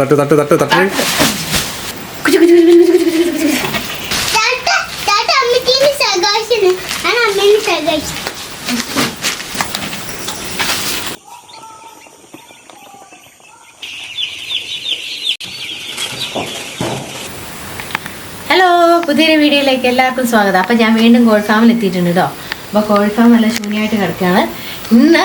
തട്ട് തട്ട് തട്ട് തട്ട് തട്ട്. ഹലോ പുതിയൊരു വീഡിയോയിലേക്ക് എല്ലാവർക്കും സ്വാഗതം. അപ്പം ഞാൻ വീണ്ടും കോഴിഫാമിൽ എത്തിയിട്ടുണ്ട് കേട്ടോ അപ്പോൾ കോഴിഫാം നല്ല ശൂന്യമായിട്ട് കിടക്കുകയാണ്. ഇന്ന്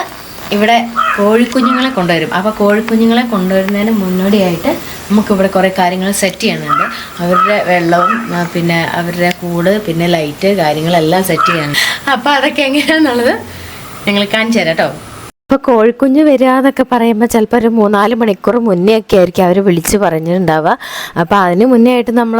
ഇവിടെ കോഴിക്കുഞ്ഞുങ്ങളെ കൊണ്ടുവരും. അപ്പോൾ കോഴിക്കുഞ്ഞുങ്ങളെ കൊണ്ടുവരുന്നതിന് മുന്നോടിയായിട്ട് നമുക്കിവിടെ കുറേ കാര്യങ്ങൾ സെറ്റ് ചെയ്യാനുണ്ട് അവരുടെ വെള്ളവും പിന്നെ അവരുടെ കൂട് പിന്നെ ലൈറ്റ് കാര്യങ്ങളെല്ലാം സെറ്റ് ചെയ്യണം. അപ്പോൾ അതൊക്കെ എങ്ങനെയാണെന്നുള്ളത് ഞങ്ങൾ കാണിച്ചു തരാം കേട്ടോ. ഇപ്പോൾ കോഴിക്കുഞ്ഞ് വരിക എന്നൊക്കെ പറയുമ്പോൾ ചിലപ്പോൾ ഒരു മൂന്നാൽ മണിക്കൂർ മുന്നേ ഒക്കെ ആയിരിക്കും അവർ വിളിച്ച് പറഞ്ഞിട്ടുണ്ടാവുക. അപ്പോൾ അതിന് മുന്നേ ആയിട്ട് നമ്മൾ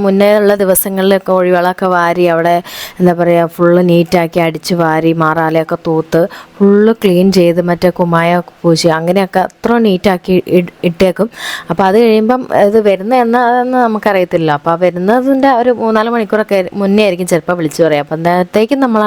മുന്നേ ഉള്ള ദിവസങ്ങളിൽ കോഴിവളമൊക്കെ വാരി അവിടെ എന്താ പറയുക ഫുള്ള് നീറ്റാക്കി അടിച്ച് വാരി മാറാലയൊക്കെ തൂത്ത് ഫുള്ള് ക്ലീൻ ചെയ്ത് മറ്റേ കുമായ പൂശി അങ്ങനെയൊക്കെ അത്ര നീറ്റാക്കി ഇട്- ഇട്ടേക്കും. അപ്പോൾ അത് കഴിയുമ്പം ഇത് വരുന്ന എന്നാന്ന് നമുക്കറിയത്തില്ല അപ്പോൾ വരുന്നതിന്റെ ഒരു മൂന്നാൽ മണിക്കൂറൊക്കെ മുന്നേ ആയിരിക്കും ചിലപ്പോൾ വിളിച്ച് പറയുക അപ്പം അന്നേരത്തേക്കും നമ്മൾ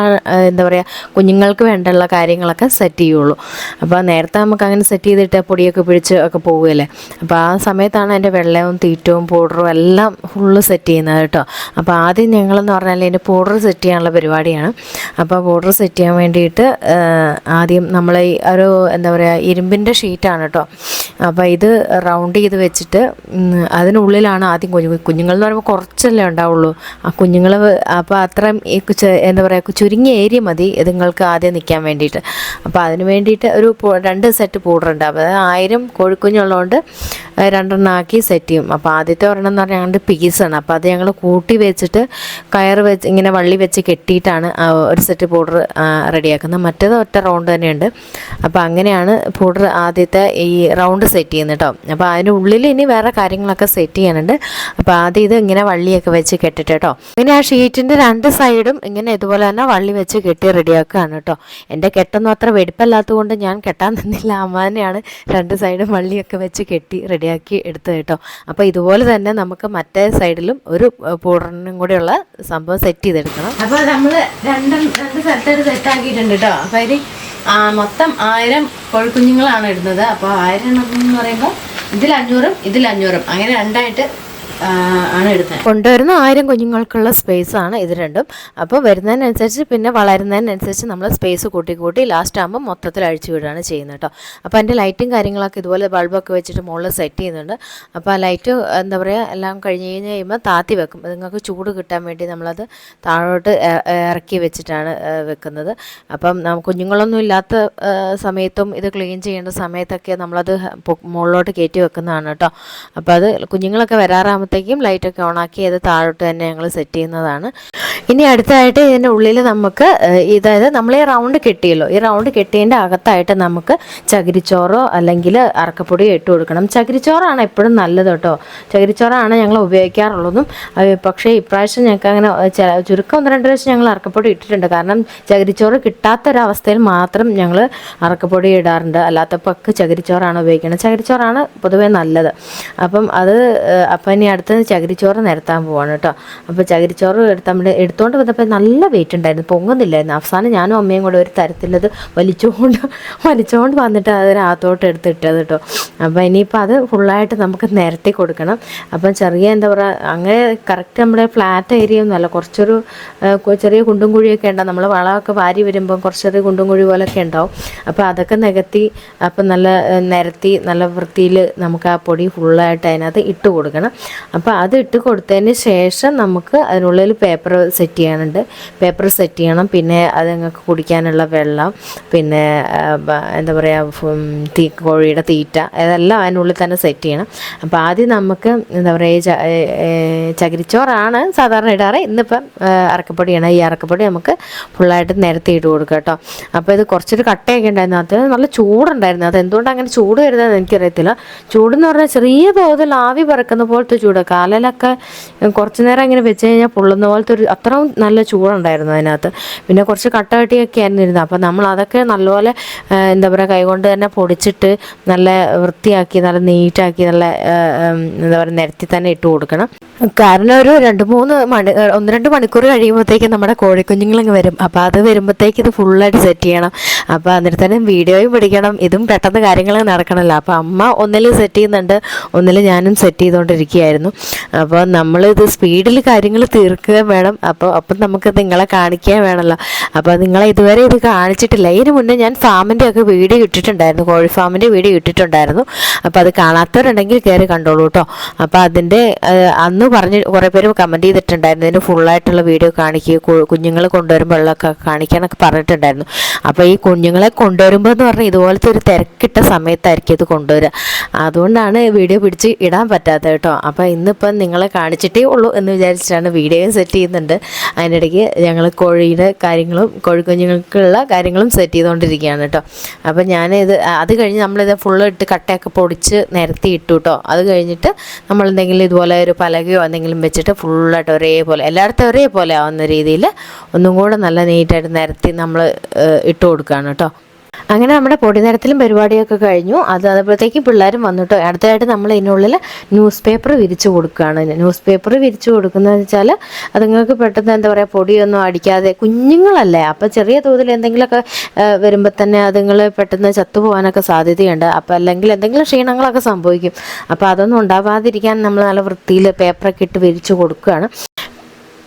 എന്താ പറയുക കുഞ്ഞുങ്ങൾക്ക് വേണ്ടുള്ള കാര്യങ്ങളൊക്കെ സെറ്റ് ചെയ്യുള്ളൂ. അപ്പോൾ നേരത്തെ നമുക്ക് അങ്ങനെ സെറ്റ് ചെയ്തിട്ട് പൊടിയൊക്കെ പിടിച്ച് ഒക്കെ പോവുകയല്ലേ? അപ്പോൾ ആ സമയത്താണ് അതിന്റെ വെള്ളവും തീറ്റവും പൗഡറും എല്ലാം ഫുള്ള് സെറ്റ് ചെയ്യുന്നത് കേട്ടോ. അപ്പോൾ ആദ്യം ഞങ്ങളെന്ന് പറഞ്ഞാൽ അതിന്റെ പൗഡർ സെറ്റ് ചെയ്യാനുള്ള പരിപാടിയാണ്. അപ്പോൾ പൗഡർ സെറ്റ് ചെയ്യാൻ വേണ്ടിയിട്ട് ആദ്യം നമ്മൾ ഈ ഒരു എന്താ പറയുക ഇരുമ്പിന്റെ ഷീറ്റാണ് കേട്ടോ. അപ്പോൾ ഇത് റൗണ്ട് ചെയ്ത് വെച്ചിട്ട് അതിനുള്ളിലാണ് ആദ്യം കുഞ്ഞു കുഞ്ഞുങ്ങൾ എന്ന് പറയുമ്പോൾ കുറച്ചല്ലേ ഉണ്ടാവുള്ളൂ. ആ കുഞ്ഞുങ്ങൾ അപ്പോൾ അത്രയും എന്താ പറയുക ചുരുങ്ങിയ ഏരിയ മതി ഇതുങ്ങൾക്ക് ആദ്യം നിൽക്കാൻ വേണ്ടിയിട്ട്. അപ്പോൾ അതിന് വേണ്ടിയിട്ട് ഒരു രണ്ട് സെറ്റ് പൗഡറുണ്ട് അപ്പോൾ അത് ആയിരം കോഴിക്കുഞ്ഞുള്ളതുകൊണ്ട് രണ്ടെണ്ണം ആക്കി സെറ്റ് ചെയ്യും. അപ്പോൾ ആദ്യത്തെ ഒരെണ്ണം എന്ന് പറഞ്ഞാൽ ഞങ്ങളുടെ പീസാണ് അപ്പോൾ അത് ഞങ്ങൾ കൂട്ടി വെച്ചിട്ട് കയർ വെച്ച് ഇങ്ങനെ വള്ളി വെച്ച് കെട്ടിയിട്ടാണ് ഒരു സെറ്റ് പൗഡർ റെഡിയാക്കുന്നത്. മറ്റേത് ഒറ്റ റൗണ്ട് തന്നെയുണ്ട്. അപ്പോൾ അങ്ങനെയാണ് പൗഡർ ആദ്യത്തെ ഈ റൗണ്ട് സെറ്റ് ചെയ്യുന്നത് കേട്ടോ അപ്പോൾ അതിന്റെ ഉള്ളിൽ ഇനി വേറെ കാര്യങ്ങളൊക്കെ സെറ്റ് ചെയ്യാനുണ്ട്. അപ്പോൾ ആദ്യം ഇത് ഇങ്ങനെ വള്ളിയൊക്കെ വെച്ച് കെട്ടിട്ട് കേട്ടോ ഇങ്ങനെ ആ ഷീറ്റിന്റെ രണ്ട് സൈഡും ഇങ്ങനെ ഇതുപോലെ തന്നെ വള്ളി വെച്ച് കെട്ടി റെഡിയാക്കുകയാണ് കേട്ടോ എന്റെ കെട്ടൊന്നും അത്ര വെടിപ്പല്ലാത്തത് കൊണ്ട് ഞാൻ കെട്ടാൻ നിന്നില്ല അമ്മാനെയാണ് രണ്ട് സൈഡും വള്ളിയൊക്കെ വെച്ച് കെട്ടി റെഡിയാക്കി എടുത്തത് കേട്ടോ. അപ്പോൾ ഇതുപോലെ തന്നെ നമുക്ക് മറ്റേ സൈഡിലും ഒരു പൗഡറിനും കൂടെയുള്ള സംഭവം സെറ്റ് ചെയ്തെടുക്കണം. അപ്പോൾ നമ്മൾ രണ്ടും രണ്ട് സ്ഥലത്തായിട്ട് സെറ്റാക്കിയിട്ടുണ്ട് കേട്ടോ. അപ്പോൾ ഇത് മൊത്തം ആയിരം കോഴിക്കുഞ്ഞുങ്ങളാണ് ഇടുന്നത്. അപ്പോൾ ആയിരം എന്ന് പറയുമ്പോൾ ഇതിൽ അഞ്ഞൂറും ഇതിൽ അഞ്ഞൂറും. അങ്ങനെ രണ്ടായിട്ട് ആണ് എടുത്തത്. കൊണ്ടുവരുന്ന ആയിരം കുഞ്ഞുങ്ങൾക്കുള്ള സ്പേസ് ആണ് ഇത് രണ്ടും. അപ്പോൾ വരുന്നതിനനുസരിച്ച് പിന്നെ വളരുന്നതിനനുസരിച്ച് നമ്മൾ സ്പേസ് കൂട്ടി കൂട്ടി ലാസ്റ്റ് ആകുമ്പോൾ മൊത്തത്തിൽ അഴിച്ചു വിടുകയാണ് ചെയ്യുന്നത് കേട്ടോ. അപ്പോൾ അതിന്റെ ലൈറ്റും കാര്യങ്ങളൊക്കെ ഇതുപോലെ ബൾബൊക്കെ വെച്ചിട്ട് മുകളിൽ സെറ്റ് ചെയ്യുന്നുണ്ട്. അപ്പോൾ ആ ലൈറ്റ് എന്താ പറയുക എല്ലാം കഴിഞ്ഞ് കഴിഞ്ഞ് കഴിയുമ്പോൾ താത്തി വെക്കും. നിങ്ങൾക്ക് ചൂട് കിട്ടാൻ വേണ്ടി നമ്മളത് താഴോട്ട് ഇറക്കി വെച്ചിട്ടാണ് വെക്കുന്നത്. അപ്പം കുഞ്ഞുങ്ങളൊന്നും ഇല്ലാത്ത സമയത്തും ഇത് ക്ലീൻ ചെയ്യേണ്ട സമയത്തൊക്കെ നമ്മളത് മുകളിലോട്ട് കയറ്റി വെക്കുന്നതാണ് കേട്ടോ. അപ്പോൾ അത് കുഞ്ഞുങ്ങളൊക്കെ വരാറാകുമ്പോഴത്തേക്കും ലൈറ്റൊക്കെ ഓണാക്കി അത് താഴോട്ട് തന്നെ ഞങ്ങൾ സെറ്റ് ചെയ്യുന്നതാണ്. ഇനി അടുത്തായിട്ട് ഇതിന്റെ ഉള്ളിൽ നമുക്ക് ഇതായത് നമ്മൾ ഈ റൗണ്ട് കെട്ടിയല്ലോ ഈ റൗണ്ട് കെട്ടിയതിന്റെ അകത്തായിട്ട് നമുക്ക് ചകിരിച്ചോറോ അല്ലെങ്കിൽ അറക്കപ്പൊടിയോ ഇട്ട് കൊടുക്കണം. ചകിരിച്ചോറാണ് എപ്പോഴും നല്ലത് കേട്ടോ. ചകിരിച്ചോറാണ് ഞങ്ങൾ ഉപയോഗിക്കാറുള്ളതും. പക്ഷേ ഇപ്രാവശ്യം ഞങ്ങൾക്ക് അങ്ങനെ ചില ചുരുക്കം ഒന്ന് രണ്ട് പ്രാവശ്യം ഞങ്ങൾ അറക്കപ്പൊടി ഇട്ടിട്ടുണ്ട്. കാരണം ചകിരിച്ചോറ് കിട്ടാത്തൊരവസ്ഥയിൽ മാത്രം ഞങ്ങൾ അറക്കപ്പൊടി ഇടാറുണ്ട്. അല്ലാത്തപ്പോൾ ഒക്കെ ചകിരിച്ചോറാണ് ഉപയോഗിക്കുന്നത്. ചകിരിച്ചോറാണ് പൊതുവേ നല്ലത്. അപ്പം അത് അപ്പം ഇനി അടുത്തത് ചകിരിച്ചോറ് നിരത്താൻ പോവാണ് കേട്ടോ. അപ്പോൾ ചകിരിച്ചോറ് എടുത്ത് നമ്മൾ എടുത്തുകൊണ്ട് വന്നപ്പോൾ നല്ല വെയിറ്റ് ഉണ്ടായിരുന്നു. പൊങ്ങുന്നില്ലായിരുന്നു. അവസാനം ഞാനും അമ്മയും കൂടെ ഒരു തരത്തിലത് വലിച്ചുകൊണ്ട് വലിച്ചുകൊണ്ട് വന്നിട്ട് അതിനകത്തോട്ട് എടുത്തിട്ടത് കേട്ടോ അപ്പോൾ ഇനിയിപ്പോൾ അത് ഫുള്ളായിട്ട് നമുക്ക് നിരത്തി കൊടുക്കണം. അപ്പം ചെറിയ എന്താ പറയുക അങ്ങനെ കറക്റ്റ് നമ്മുടെ ഫ്ലാറ്റ് ഏരിയ ഒന്നുമല്ല കുറച്ചൊരു ചെറിയ കുണ്ടും കുഴിയൊക്കെ ഉണ്ടാവും. നമ്മൾ വളമൊക്കെ വാരി വരുമ്പോൾ കുറച്ചൊരു കുണ്ടും കുഴി പോലൊക്കെ ഉണ്ടാവും. അപ്പോൾ അതൊക്കെ നികത്തി അപ്പം നല്ല നിരത്തി നല്ല വൃത്തിയിൽ നമുക്ക് ആ പൊടി ഫുള്ളായിട്ട് അതിനകത്ത് ഇട്ട് കൊടുക്കണം. അപ്പോൾ അത് ഇട്ട് കൊടുത്തതിന് ശേഷം നമുക്ക് അതിനുള്ളിൽ പേപ്പർ സെറ്റ് ചെയ്യാനുണ്ട്. പേപ്പർ സെറ്റ് ചെയ്യണം. പിന്നെ അത് ഞങ്ങൾക്ക് കുടിക്കാനുള്ള വെള്ളം പിന്നെ എന്താ പറയുക തീ കോഴിയുടെ തീറ്റ അതെല്ലാം അതിനുള്ളിൽ തന്നെ സെറ്റ് ചെയ്യണം. അപ്പോൾ ആദ്യം നമുക്ക് എന്താ പറയുക ചകിരിച്ചോറാണ് സാധാരണ ഇടാറ്. ഇന്നിപ്പം അറക്കപ്പൊടിയാണ് ഈ അറക്കപ്പൊടി നമുക്ക് ഫുള്ളായിട്ട് നിരത്തി ഇട്ട് കൊടുക്കുക കേട്ടോ. അപ്പോൾ ഇത് കുറച്ചൊരു കട്ടയൊക്കെ ഉണ്ടായിരുന്നു. അത് നല്ല ചൂടുണ്ടായിരുന്നു. അത് എന്തുകൊണ്ട് അങ്ങനെ ചൂട് വരുന്നതെന്ന് എനിക്കറിയത്തില്ല. ചൂടെന്ന് പറഞ്ഞാൽ ചെറിയ തോതിൽ ആവി പറക്കുന്ന പോലത്തെ ചൂട്. കാലിലൊക്കെ കുറച്ച് നേരം ഇങ്ങനെ വെച്ച് കഴിഞ്ഞാൽ പൊള്ളുന്ന പോലത്തെ ഒരു അത്രയും നല്ല ചൂടുണ്ടായിരുന്നു അതിനകത്ത്. പിന്നെ കുറച്ച് കട്ട കട്ടിയൊക്കെ ആയിരുന്നു ഇരുന്നത്. അപ്പോൾ നമ്മൾ അതൊക്കെ നല്ലപോലെ എന്താ പറയുക കൈകൊണ്ട് തന്നെ പൊടിച്ചിട്ട് നല്ല വൃത്തിയാക്കി നല്ല നീറ്റാക്കി നല്ല എന്താ പറയുക നിരത്തി തന്നെ ഇട്ട് കൊടുക്കണം. കാരണം ഒരു രണ്ട് മൂന്ന് മണി ഒന്ന് രണ്ട് മണിക്കൂർ കഴിയുമ്പോഴത്തേക്കും നമ്മുടെ കോഴിക്കുഞ്ഞുങ്ങളങ്ങ് വരും. അപ്പോൾ അത് വരുമ്പോഴത്തേക്ക് ഇത് ഫുള്ളായിട്ട് സെറ്റ് ചെയ്യണം. അപ്പോൾ അന്നേരം തന്നെ വീഡിയോയും പിടിക്കണം. ഇതും പെട്ടെന്ന് കാര്യങ്ങൾ നടക്കണമല്ലോ അപ്പോൾ അമ്മ ഒന്നിൽ സെറ്റ് ചെയ്യുന്നുണ്ട്. ഒന്നിൽ ഞാനും സെറ്റ് ചെയ്തുകൊണ്ടിരിക്കുകയായിരുന്നു. അപ്പോൾ നമ്മൾ ഇത് സ്പീഡിൽ കാര്യങ്ങൾ തീർക്കുക വേണം. അപ്പോൾ അപ്പം നമുക്ക് നിങ്ങളെ കാണിക്കാൻ വേണമല്ലോ അപ്പോൾ നിങ്ങളെ ഇതുവരെ ഇത് കാണിച്ചിട്ടില്ല. ഇതിന് മുന്നേ ഞാൻ ഫാമിന്റെ ഒക്കെ വീഡിയോ ഇട്ടിട്ടുണ്ടായിരുന്നു. കോഴി ഫാമിന്റെ വീഡിയോ ഇട്ടിട്ടുണ്ടായിരുന്നു. അപ്പോൾ അത് കാണാത്തവരുണ്ടെങ്കിൽ കയറി കണ്ടോളൂ കേട്ടോ അപ്പോൾ അതിന്റെ അന്ന് പറഞ്ഞ് കുറേ പേര് കമന്റ് ചെയ്തിട്ടുണ്ടായിരുന്നു. ഇതിന് ഫുള്ളായിട്ടുള്ള വീഡിയോ കാണിക്കുക കുഞ്ഞുങ്ങൾ കൊണ്ടുവരുമ്പോൾ വെള്ളമൊക്കെ കാണിക്കാനൊക്കെ പറഞ്ഞിട്ടുണ്ടായിരുന്നു. അപ്പോൾ ഈ കുഞ്ഞുങ്ങളെ കൊണ്ടുവരുമ്പോൾ എന്ന് പറഞ്ഞാൽ ഇതുപോലത്തെ ഒരു തിരക്കിട്ട സമയത്തായിരിക്കും ഇത് കൊണ്ടുവരിക അതുകൊണ്ടാണ് വീഡിയോ പിടിച്ച് ഇടാൻ പറ്റാത്തത് കേട്ടോ അപ്പോൾ ഇന്നിപ്പം നിങ്ങളെ കാണിച്ചിട്ടേ ഉള്ളൂ എന്ന് വിചാരിച്ചിട്ടാണ് വീഡിയോയും സെറ്റ് ചെയ്യുന്നുണ്ട്. അതിനിടയ്ക്ക് ഞങ്ങൾ കോഴിയുടെ കാര്യങ്ങളും കോഴിക്കുഞ്ഞുങ്ങൾക്കുള്ള കാര്യങ്ങളും സെറ്റ് ചെയ്തുകൊണ്ടിരിക്കുകയാണ് കേട്ടോ. അപ്പോൾ ഞാൻ ഞാനിത് അത് കഴിഞ്ഞ് നമ്മളിത് ഫുള്ള് ഇട്ട് കട്ടയൊക്കെ പൊടിച്ച് നിരത്തി ഇട്ടു കേട്ടോ. അത് കഴിഞ്ഞിട്ട് നമ്മൾ എന്തെങ്കിലും ഇതുപോലെ ഒരു പലകയോ എന്തെങ്കിലും വെച്ചിട്ട് ഫുള്ളായിട്ട് ഒരേപോലെ എല്ലായിടത്തും ഒരേപോലെ ആവുന്ന രീതിയിൽ ഒന്നും കൂടെ നല്ല നീറ്റായിട്ട് നിരത്തി നമ്മൾ ഇട്ട് കൊടുക്കുകയാണ് കേട്ടോ. അങ്ങനെ നമ്മുടെ പൊടി നിരത്തിലും പരിപാടിയൊക്കെ കഴിഞ്ഞു. അത് അതപ്പോഴത്തേക്കും പിള്ളേരും വന്നിട്ടോ അടുത്തതായിട്ട് നമ്മൾ ഇതിനുള്ളിൽ ന്യൂസ് പേപ്പർ വിരിച്ചു കൊടുക്കുകയാണ്. ന്യൂസ് പേപ്പർ വിരിച്ചു കൊടുക്കുന്നതെന്ന് വെച്ചാൽ അതുങ്ങൾക്ക് പെട്ടെന്ന് എന്താ പറയുക പൊടിയൊന്നും അടിക്കാതെ കുഞ്ഞുങ്ങളല്ലേ. അപ്പോൾ ചെറിയ തോതിൽ എന്തെങ്കിലുമൊക്കെ വരുമ്പോൾ തന്നെ അതുങ്ങൾ പെട്ടെന്ന് ചത്തുപോകാനൊക്കെ സാധ്യതയുണ്ട്. അപ്പോൾ അല്ലെങ്കിൽ എന്തെങ്കിലും ക്ഷീണങ്ങളൊക്കെ സംഭവിക്കും. അപ്പോൾ അതൊന്നും ഉണ്ടാവാതിരിക്കാൻ നമ്മൾ നല്ല വൃത്തിയിൽ പേപ്പറൊക്കെ ഇട്ട് വിരിച്ചു കൊടുക്കുകയാണ്.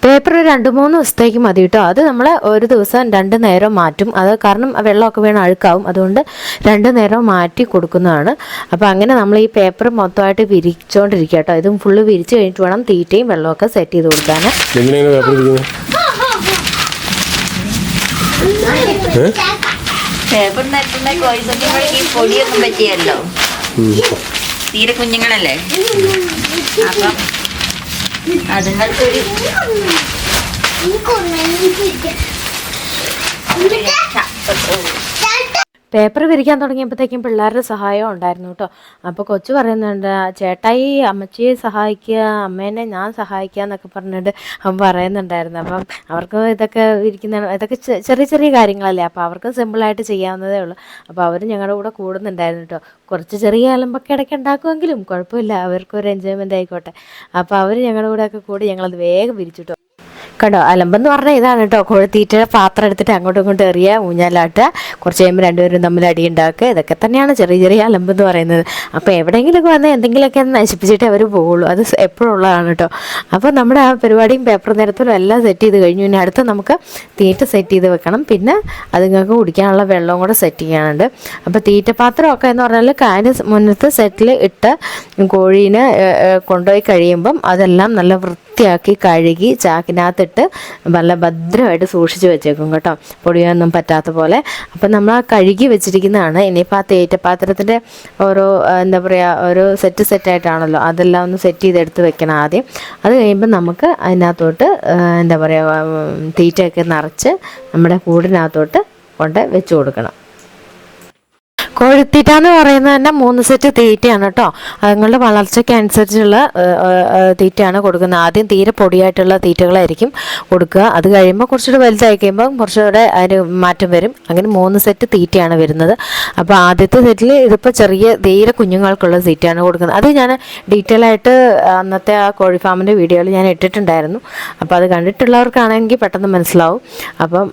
പേപ്പർ രണ്ട് മൂന്ന് ദിവസത്തേക്ക് മതി കേട്ടോ. അത് നമ്മൾ ഒരു ദിവസം രണ്ട് നേരം മാറ്റും. അത് കാരണം വെള്ളമൊക്കെ വീണ് അഴുക്കാവും. അതുകൊണ്ട് രണ്ട് നേരം മാറ്റി കൊടുക്കുന്നതാണ്. അപ്പോൾ അങ്ങനെ നമ്മൾ ഈ പേപ്പർ മൊത്തമായിട്ട് വിരിച്ചുകൊണ്ടിരിക്കുക കേട്ടോ. ഇതും ഫുള്ള് വിരിച്ച് കഴിഞ്ഞിട്ട് വേണം തീറ്റയും വെള്ളമൊക്കെ സെറ്റ് ചെയ്ത് കൊടുക്കാൻ പേപ്പർ പൊടിയൊന്നും പറ്റിയല്ലോ. തീരെ കുഞ്ഞുങ്ങളല്ലേ? അപ്പം അതുങ്ങൾക്കൊരു പേപ്പർ വിരിക്കാൻ തുടങ്ങിയപ്പോഴത്തേക്കും പിള്ളേരുടെ സഹായം ഉണ്ടായിരുന്നു കേട്ടോ. അപ്പോൾ കൊച്ചു പറയുന്നുണ്ട് ചേട്ടായി അമ്മച്ചിയെ സഹായിക്കുക അമ്മേനെ ഞാൻ സഹായിക്കുക എന്നൊക്കെ പറഞ്ഞിട്ട് അവൻ പറയുന്നുണ്ടായിരുന്നു. അപ്പം അവർക്ക് ഇതൊക്കെ ഇരിക്കുന്ന ഇതൊക്കെ ചെറിയ ചെറിയ കാര്യങ്ങളല്ലേ അപ്പോൾ അവർക്ക് സിമ്പിളായിട്ട് ചെയ്യാവുന്നതേ ഉള്ളൂ. അപ്പോൾ അവർ ഞങ്ങളുടെ കൂടെ കൂടുന്നുണ്ടായിരുന്നു കേട്ടോ. കുറച്ച് ചെറിയ അലമ്പൊക്കെ ഇടയ്ക്ക് ഉണ്ടാക്കുമെങ്കിലും കുഴപ്പമില്ല അവർക്കൊരു എൻജോയ്മെന്റ് ആയിക്കോട്ടെ. അപ്പോൾ അവർ ഞങ്ങളുടെ കൂടെയൊക്കെ കൂടി ഞങ്ങളത് വേഗം വിരിച്ചിട്ടു കണ്ടോ? അലമ്പെന്ന് പറഞ്ഞാൽ ഇതാണ് കേട്ടോ കോഴിത്തീറ്റയുടെ പാത്രം എടുത്തിട്ട് അങ്ങോട്ടും ഇങ്ങോട്ടും എറിയുക ഊഞ്ഞാലാട്ടുക. കുറച്ച് കഴിയുമ്പോൾ രണ്ടുപേരും തമ്മിൽ അടി ഉണ്ടാക്കുക. ഇതൊക്കെ തന്നെയാണ് ചെറിയ ചെറിയ അലമ്പെന്ന് പറയുന്നത്. അപ്പോൾ എവിടെയെങ്കിലുമൊക്കെ വന്ന് എന്തെങ്കിലുമൊക്കെ നശിപ്പിച്ചിട്ട് അവർ പോകുള്ളൂ അത് സ് എപ്പോഴും ഉള്ളതാണ് കേട്ടോ അപ്പോൾ നമ്മുടെ ആ പരിപാടിയും പേപ്പർ നിരത്തിലും എല്ലാം സെറ്റ് ചെയ്ത് കഴിഞ്ഞു. ഇനി അടുത്ത് നമുക്ക് തീറ്റ സെറ്റ് ചെയ്ത് വെക്കണം. പിന്നെ അതുങ്ങൾക്ക് കുടിക്കാനുള്ള വെള്ളവും കൂടെ സെറ്റ് ചെയ്യാനുണ്ട്. അപ്പോൾ തീറ്റ പാത്രമൊക്കെ എന്ന് പറഞ്ഞാൽ കാന് മുന്നത്ത് സെറ്റിൽ ഇട്ട് കോഴീനെ കൊണ്ടുപോയി കഴിയുമ്പം അതെല്ലാം നല്ല വൃത്തിയാക്കി കഴുകി ചാക്കിനകത്തിട്ട് നല്ല ഭദ്രമായിട്ട് സൂക്ഷിച്ച് വെച്ചേക്കും കേട്ടോ. പൊടിയൊന്നും പറ്റാത്ത പോലെ. അപ്പം നമ്മൾ ആ കഴുകി വെച്ചിരിക്കുന്നതാണ്. ഇനിയിപ്പോൾ ആ തേറ്റപാത്രത്തിന്റെ ഓരോ എന്താ പറയുക ഓരോ സെറ്റ് സെറ്റായിട്ടാണല്ലോ അതെല്ലാം ഒന്ന് സെറ്റ് ചെയ്തെടുത്ത് വെക്കണം ആദ്യം. അത് കഴിയുമ്പോൾ നമുക്ക് അതിനകത്തോട്ട് എന്താ പറയുക തീറ്റയൊക്കെ നിറച്ച് നമ്മുടെ കൂടിനകത്തോട്ട് കൊണ്ട് വെച്ച് കൊടുക്കണം. കോഴിത്തീറ്റ എന്ന് പറയുന്നത് തന്നെ മൂന്ന് സെറ്റ് തീറ്റയാണ് കേട്ടോ അതുങ്ങളുടെ വളർച്ചയ്ക്ക് അനുസരിച്ചുള്ള തീറ്റയാണ് കൊടുക്കുന്നത്. ആദ്യം തീരെ പൊടിയായിട്ടുള്ള തീറ്റകളായിരിക്കും കൊടുക്കുക. അത് കഴിയുമ്പോൾ കുറച്ചുകൂടെ വലുതായി കഴിയുമ്പോൾ കുറച്ചുകൂടെ അതിന് മാറ്റം വരും. അങ്ങനെ മൂന്ന് സെറ്റ് തീറ്റയാണ് വരുന്നത്. അപ്പോൾ ആദ്യത്തെ സെറ്റിൽ ഇതിപ്പോൾ ചെറിയ തീരെ കുഞ്ഞുങ്ങൾക്കുള്ള തീറ്റയാണ് കൊടുക്കുന്നത്. അത് ഞാൻ ഡീറ്റെയിൽ ആയിട്ട് അന്നത്തെ ആ കോഴി ഫാമിന്റെ വീഡിയോയിൽ ഞാൻ ഇട്ടിട്ടുണ്ടായിരുന്നു. അപ്പോൾ അത് കണ്ടിട്ടുള്ളവർക്കാണെങ്കിൽ പെട്ടെന്ന് മനസ്സിലാവും. അപ്പം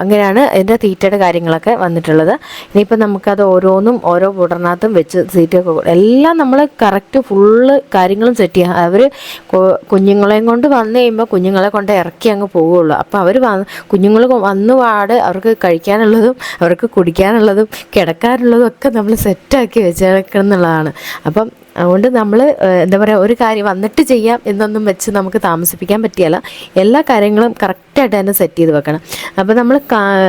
അങ്ങനെയാണ് ഇതിന്റെ തീറ്റയുടെ കാര്യങ്ങളൊക്കെ വന്നിട്ടുള്ളത്. ഇനിയിപ്പോൾ നമുക്കത് ഓരോന്നും ഓരോ കൂടറിനകത്തും വെച്ച് സീറ്റ് കൊടു- എല്ലാം നമ്മൾ കറക്റ്റ് ഫുള്ള് കാര്യങ്ങളും സെറ്റ് ചെയ്യുക അവർ കുഞ്ഞുങ്ങളെയും കൊണ്ട് വന്നു കഴിയുമ്പോൾ കുഞ്ഞുങ്ങളെ കൊണ്ട് ഇറക്കി അങ്ങ് പോവുകയുള്ളൂ അപ്പോൾ അവർ കുഞ്ഞുങ്ങൾ വന്നു പാട് അവർക്ക് കഴിക്കാനുള്ളതും അവർക്ക് കുടിക്കാനുള്ളതും കിടക്കാനുള്ളതും ഒക്കെ നമ്മൾ സെറ്റാക്കി വെച്ചേക്കണം എന്നുള്ളതാണ് അപ്പം അതുകൊണ്ട് നമ്മൾ എന്താ പറയുക ഒരു കാര്യം വന്നിട്ട് ചെയ്യാം എന്നൊന്നും വെച്ച് നമുക്ക് താമസിപ്പിക്കാൻ പറ്റിയല്ല. എല്ലാ കാര്യങ്ങളും കറക്റ്റായിട്ട് തന്നെ സെറ്റ് ചെയ്ത് വെക്കണം. അപ്പോൾ നമ്മൾ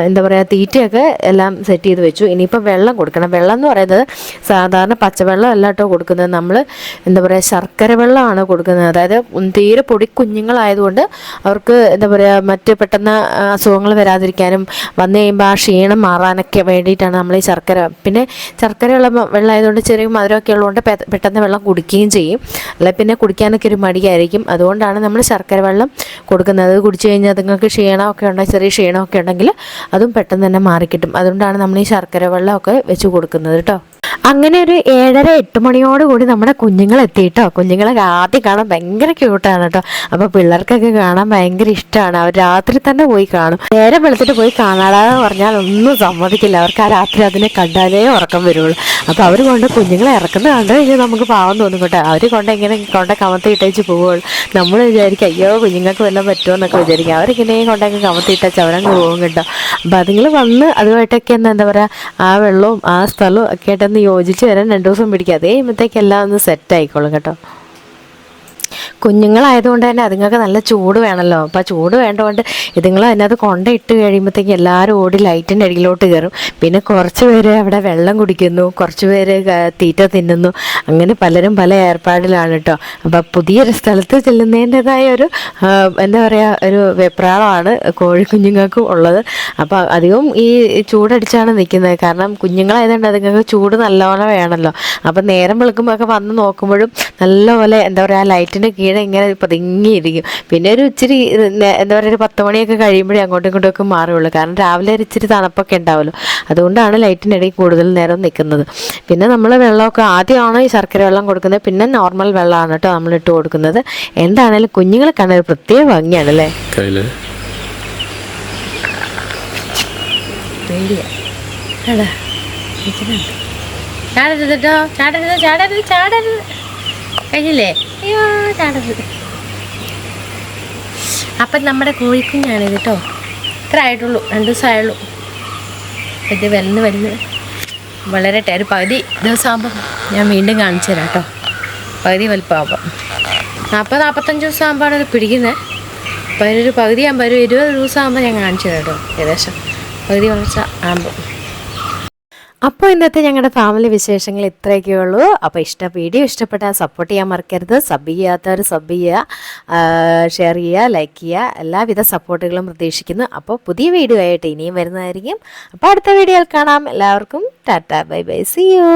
എന്താ പറയുക തീറ്റയൊക്കെ എല്ലാം സെറ്റ് ചെയ്ത് വെച്ചു. ഇനിയിപ്പോൾ വെള്ളം കൊടുക്കണം. വെള്ളം എന്ന് പറയുന്നത് സാധാരണ പച്ചവെള്ളം അല്ല കേട്ടോ കൊടുക്കുന്നത്. നമ്മൾ എന്താ പറയുക ശർക്കര വെള്ളമാണ് കൊടുക്കുന്നത്. അതായത് തീരെ പൊടി കുഞ്ഞുങ്ങളായതുകൊണ്ട് അവർക്ക് എന്താ പറയുക മറ്റ് പെട്ടെന്ന് അസുഖങ്ങൾ വരാതിരിക്കാനും വന്നു കഴിയുമ്പോൾ ആ ക്ഷീണം മാറാനൊക്കെ വേണ്ടിയിട്ടാണ് നമ്മൾ ഈ ശർക്കര. പിന്നെ ശർക്കരയുള്ള വെള്ളം ആയതുകൊണ്ട് ചെറിയ മധുരമൊക്കെ ഉള്ളതുകൊണ്ട് പെട്ടെന്ന് വരുന്ന വെള്ളം കുടിക്കുകയും ചെയ്യും. അല്ല പിന്നെ കുടിക്കാനൊക്കെ ഒരു മടിയായിരിക്കും. അതുകൊണ്ടാണ് നമ്മൾ ശർക്കര വെള്ളം കൊടുക്കുന്നത്. അത് കുടിച്ചു കഴിഞ്ഞാൽ അതുങ്ങൾക്ക് ക്ഷീണമൊക്കെ ഉണ്ടെങ്കിൽ ചെറിയ ക്ഷീണമൊക്കെ ഉണ്ടെങ്കിൽ അതും പെട്ടെന്ന് തന്നെ മാറിക്കിട്ടും. അതുകൊണ്ടാണ് നമ്മൾ ഈ ശർക്കര വെള്ളമൊക്കെ വെച്ച് കൊടുക്കുന്നത് കേട്ടോ. അങ്ങനെ ഒരു ഏഴര എട്ട് മണിയോട് കൂടി നമ്മുടെ കുഞ്ഞുങ്ങൾ എത്തിയിട്ടോ കുഞ്ഞുങ്ങളെ ആദ്യം കാണാൻ ഭയങ്കര ക്യൂട്ടാണ് കേട്ടോ. അപ്പോൾ പിള്ളേർക്കൊക്കെ കാണാൻ ഭയങ്കര ഇഷ്ടമാണ്. അവർ രാത്രി തന്നെ പോയി കാണും. നേരെ വെളുത്തിട്ട് പോയി കാണാതെ പറഞ്ഞാൽ ഒന്നും സമ്മതിക്കില്ല. അവർക്ക് ആ രാത്രി അതിനെ കണ്ടാലേ ഉറക്കം വരുള്ളൂ. അപ്പോൾ അവർ കൊണ്ട് കുഞ്ഞുങ്ങളെ ഇറക്കുന്ന കണ്ടു കഴിഞ്ഞാൽ നമുക്ക് പാവം തോന്നും കേട്ടോ. അവർ കൊണ്ട് ഇങ്ങനെ കൊണ്ട് കമത്തി ഇട്ടേച്ച് പോവുള്ളൂ. നമ്മൾ വിചാരിക്കും അയ്യോ കുഞ്ഞുങ്ങൾക്ക് വല്ലതും പറ്റുമോ എന്നൊക്കെ വിചാരിക്കും. അവരിങ്ങനെ കൊണ്ടൊക്കെ കമത്തി ഇട്ടേച്ച് അവരങ്ങ് പോകും കേട്ടോ. അപ്പോൾ അതുങ്ങൾ വന്ന് അതുമായിട്ടൊക്കെ എന്താ പറയാ ആ വെള്ളവും ആ സ്ഥലവും ഒക്കെ ആയിട്ടൊന്ന് യോജിച്ച് വരാൻ രണ്ട് ദിവസം പിടിക്കും. അതേ കഴിയുമ്പോഴത്തേക്ക് എല്ലാം ഒന്ന് സെറ്റ് ആയിക്കോളും കേട്ടോ. കുഞ്ഞുങ്ങളായതുകൊണ്ട് തന്നെ അതുങ്ങൾക്ക് നല്ല ചൂട് വേണമല്ലോ. അപ്പോൾ ചൂട് വേണ്ടതുകൊണ്ട് ഇതുങ്ങൾ അതിനകത്ത് കൊണ്ടയിട്ട് കഴിയുമ്പോഴത്തേക്ക് എല്ലാവരും ഓടി ലൈറ്റിന്റെ അടിയിലോട്ട് കയറും. പിന്നെ കുറച്ച് പേര് അവിടെ വെള്ളം കുടിക്കുന്നു കുറച്ച് പേര് തീറ്റ തിന്നുന്നു. അങ്ങനെ പലരും പല ഏർപ്പാടിലാണ് കേട്ടോ. അപ്പോൾ പുതിയൊരു സ്ഥലത്ത് ചെല്ലുന്നതിന്റെതായ ഒരു എന്താ പറയുക ഒരു വെപ്രാളമാണ് കോഴിക്കുഞ്ഞുങ്ങൾക്കും ഉള്ളത്. അപ്പോൾ അധികവും ഈ ചൂടടിച്ചാണ് നിൽക്കുന്നത്. കാരണം കുഞ്ഞുങ്ങളായതുകൊണ്ട് അതുങ്ങൾക്ക് ചൂട് നല്ലോണം വേണമല്ലോ. അപ്പം നേരം വെളുക്കുമ്പോൾ വന്ന് നോക്കുമ്പോഴും നല്ലപോലെ എന്താ പറയുക ലൈറ്റിന്റെ കീഴെ ഇങ്ങനെ പതുങ്ങിയിരിക്കും. പിന്നെ ഒരു ഇച്ചിരി എന്താ പറയുക ഒരു പത്ത് മണിയൊക്കെ കഴിയുമ്പോഴേ അങ്ങോട്ടും ഇങ്ങോട്ടും ഒക്കെ മാറുള്ളൂ കാരണം രാവിലെ ഒരു ഇച്ചിരി തണുപ്പൊക്കെ ഉണ്ടാവുമല്ലോ. അതുകൊണ്ടാണ് ലൈറ്റിന്റെ ഇടയിൽ കൂടുതൽ നേരം നിൽക്കുന്നത്. പിന്നെ നമ്മൾ വെള്ളമൊക്കെ ആദ്യമാണ് ഈ ശർക്കര വെള്ളം കൊടുക്കുന്നത്. പിന്നെ നോർമൽ വെള്ളമാണ് കേട്ടോ നമ്മൾ ഇട്ട് കൊടുക്കുന്നത്. എന്താണേലും കുഞ്ഞുങ്ങളെ കാണാൻ ഒരു പ്രത്യേക ഭംഗിയാണ് അല്ലേ? ചാടരുത് കേട്ടോ. ചാടരുത് ചാടരുത് ചാടരുത്. കഴിഞ്ഞില്ലേ? അയ്യോ ചാടരുത് അപ്പം നമ്മുടെ കോഴിക്കുഞ്ഞാണിത് കേട്ടോ. ഇത്ര ആയിട്ടുള്ളൂ രണ്ട് ദിവസമായുള്ളൂ ഇത് വരുന്നു വരുന്നു വളരട്ടെ ഒരു പകുതി ദിവസമാകുമ്പോൾ ഞാൻ വീണ്ടും കാണിച്ചു തരാം കേട്ടോ. പകുതി വലുപ്പമാകുമ്പോൾ നാൽപ്പത് നാൽപ്പത്തഞ്ച് ദിവസമാകുമ്പോൾ ആകുമ്പോഴാണ് ഇത് പിടിക്കുന്നത് അപ്പോൾ അതിനൊരു പകുതി ആകുമ്പോൾ ഒരു ഇരുപത് ദിവസമാകുമ്പോൾ ഞാൻ കാണിച്ചു തരാം കേട്ടോ ഏകദേശം. പകുതി വളർച്ച ആകുമ്പോൾ അപ്പോൾ ഇന്നത്തെ ഞങ്ങളുടെ ഫാമിലി വിശേഷങ്ങൾ ഇത്രയൊക്കെ ഉള്ളൂ അപ്പോൾ ഇഷ്ട വീഡിയോ ഇഷ്ടപ്പെട്ടാൽ സപ്പോർട്ട് ചെയ്യാൻ മറക്കരുത്. സബ് ചെയ്യാത്തവർ സബ് ചെയ്യുക. ഷെയർ ചെയ്യുക ലൈക്ക് ചെയ്യുക. എല്ലാവിധ സപ്പോർട്ടുകളും പ്രതീക്ഷിക്കുന്നു. അപ്പോൾ പുതിയ വീഡിയോ ആയിട്ട് ഇനിയും വരുന്നതായിരിക്കും. അപ്പോൾ അടുത്ത വീഡിയോയിൽ കാണാം. എല്ലാവർക്കും ടാറ്റ ബൈ ബൈ. See you